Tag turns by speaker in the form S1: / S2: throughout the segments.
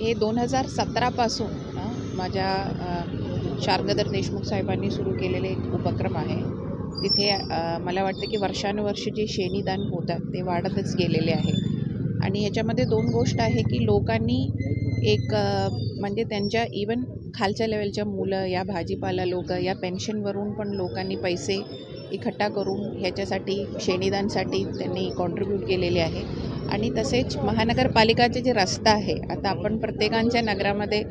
S1: हे दोन हजार सतरापासून माझ्या अ, शारदाधर देशमुख साहेबांनी सुरू केलेले एक उपक्रम आहे. तिथे मला वाटतं की वर्षानुवर्ष जे शेणीदान होतात ते वाढतच गेलेले आहे. आणि ह्याच्यामध्ये दोन गोष्ट आहे की लोकांनी एक म्हणजे त्यांच्या इवन खालच्या लेवलच्या मुलं या भाजीपाला लोक या पेन्शनवरून पण लोकांनी पैसे इकट्ठा करून ह्याच्यासाठी शेणीदानसाठी त्यांनी कॉन्ट्रीब्यूट केलेले आहे. आणि तसेच महानगरपालिकाचे जे रस्ता आहे आता आपण प्रत्येकांच्या नगरामध्ये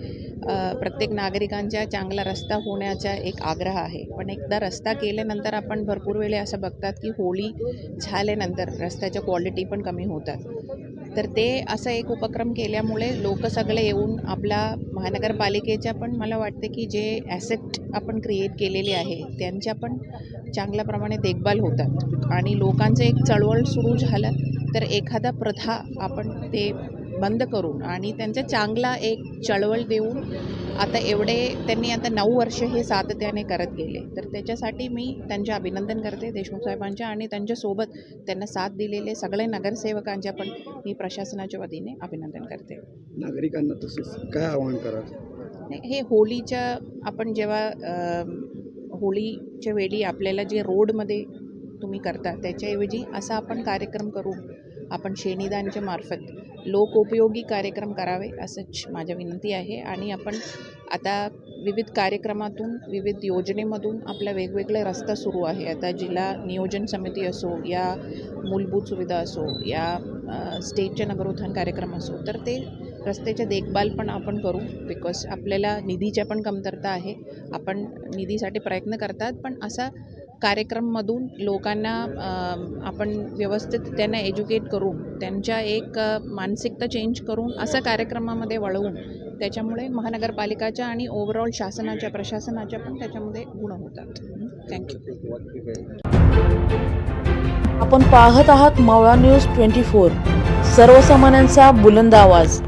S1: प्रत्येक नागरिकांच्या चांगला रस्ता होण्याचा एक आग्रह आहे. पण एकदा रस्ता केल्यानंतर आपण भरपूर वेळे असं बघतात की होळी झाल्यानंतर रस्त्याच्या क्वालिटी पण कमी होतात. तर ते असं एक उपक्रम केल्यामुळे लोक सगळे येऊन आपला महानगरपालिकेच्या पण मला वाटते की जे ॲसेट आपण क्रिएट केलेले आहे त्यांच्या पण चांगल्याप्रमाणे देखभाल होतात. आणि लोकांचं एक चळवळ सुरू झालं तर एखादा प्रथा आपण ते बंद करून आणि त्यांचा चांगला एक चळवळ देऊन आता एवढे त्यांनी आता नऊ वर्ष हे सातत्याने करत गेले. तर त्याच्यासाठी मी त्यांचे अभिनंदन करते देशमुख साहेबांच्या आणि त्यांच्यासोबत त्यांना साथ दिलेले सगळे नगरसेवकांच्या पण मी प्रशासनाच्या वतीने अभिनंदन करते.
S2: नागरिकांना तसेच काय आवाहन
S1: नाही, हे होळीच्या आपण जेव्हा होळीच्या वेळी आपल्याला जे रोडमध्ये तुम्ही करता. त्याच्याऐवजी असा आपण कार्यक्रम करू. आपण शेणीदानच्या मार्फत लोकोपयोगी कार्यक्रम करावे असंच माझ्या विनंती आहे. आणि आपण आता विविध कार्यक्रमातून विविध योजनेमधून आपला वेगवेगळे रस्ता सुरू आहे. आता जिल्हा नियोजन समिती असो या मूलभूत सुविधा असो या स्टेटचे नगरोत्थान कार्यक्रम असो तर ते रस्त्याच्या देखभाल पण आपण करू. बिकॉज आपल्याला निधीच्या पण कमतरता आहे. आपण निधीसाठी प्रयत्न करतात पण असा कार्यक्रममधून लोकांना आपण व्यवस्थित त्यांना एज्युकेट करून त्यांच्या एक मानसिकता चेंज करून असं कार्यक्रमामध्ये वळवून त्याच्यामुळे महानगरपालिकाच्या आणि ओव्हरऑल शासनाच्या प्रशासनाच्या पण त्याच्यामध्ये गुण होतात. थँक्यू
S3: आपण पाहत आहात मावळा न्यूज ट्वेंटी फोर. सर्वसामान्यांचा बुलंद आवाज.